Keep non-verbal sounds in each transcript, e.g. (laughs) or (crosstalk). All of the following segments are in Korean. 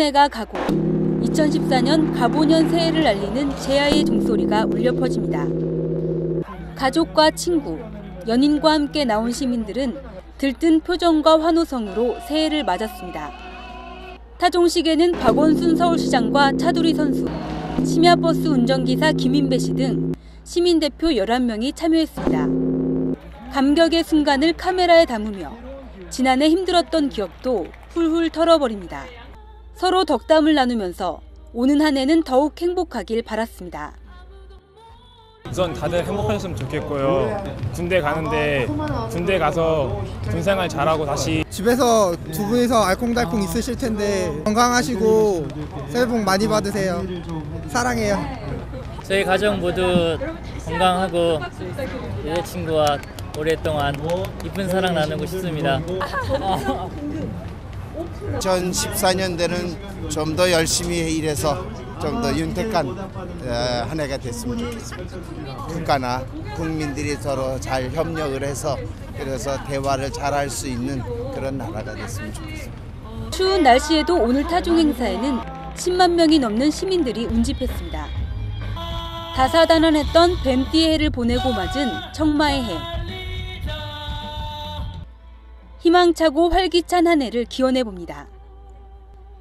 붉은 해가 가고 2014년 가보년 새해를 알리는 제아의 종소리가 울려 퍼집니다. 가족과 친구, 연인과 함께 나온 시민들은 들뜬 표정과 환호성으로 새해를 맞았습니다. 타종식에는 박원순 서울시장과 차두리 선수, 심야버스 운전기사 김인배 씨 등 시민대표 11명이 참여했습니다. 감격의 순간을 카메라에 담으며 지난해 힘들었던 기억도 훌훌 털어버립니다. 서로 덕담을 나누면서 오는 한 해는 더욱 행복하길 바랐습니다. 우선 다들 행복하셨으면 좋겠고요. 군대 가는데 군대 가서 군생활 잘하고 다시 집에서 두 분이서 알콩달콩 있으실 텐데 건강하시고 새해 복 많이 받으세요. 사랑해요. 저희 가족 모두 건강하고 여자친구와 오랫동안 이쁜 사랑 나누고 싶습니다. (laughs) 2014년대는 좀 더 열심히 일해서 좀 더 윤택한 어, 한 해가 됐으면 좋겠습니다. 국가나 국민들이 서로 잘 협력을 해서 그래서 대화를 잘 할 수 있는 그런 나라가 됐으면 좋겠습니다. 추운 날씨에도 오늘 타종 행사에는 10만 명이 넘는 시민들이 운집했습니다. 다사다난했던 뱀띠의 해를 보내고 맞은 청마의 해. 희망차고 활기찬 한 해를 기원해 봅니다.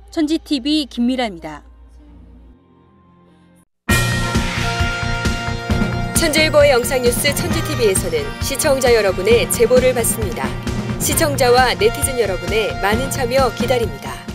천지TV 김미라입니다. 천재일보의 영상뉴스 천지TV에서는 시청자 여러분의 제보를 받습니다. 시청자와 네티즌 여러분의 많은 참여 기다립니다.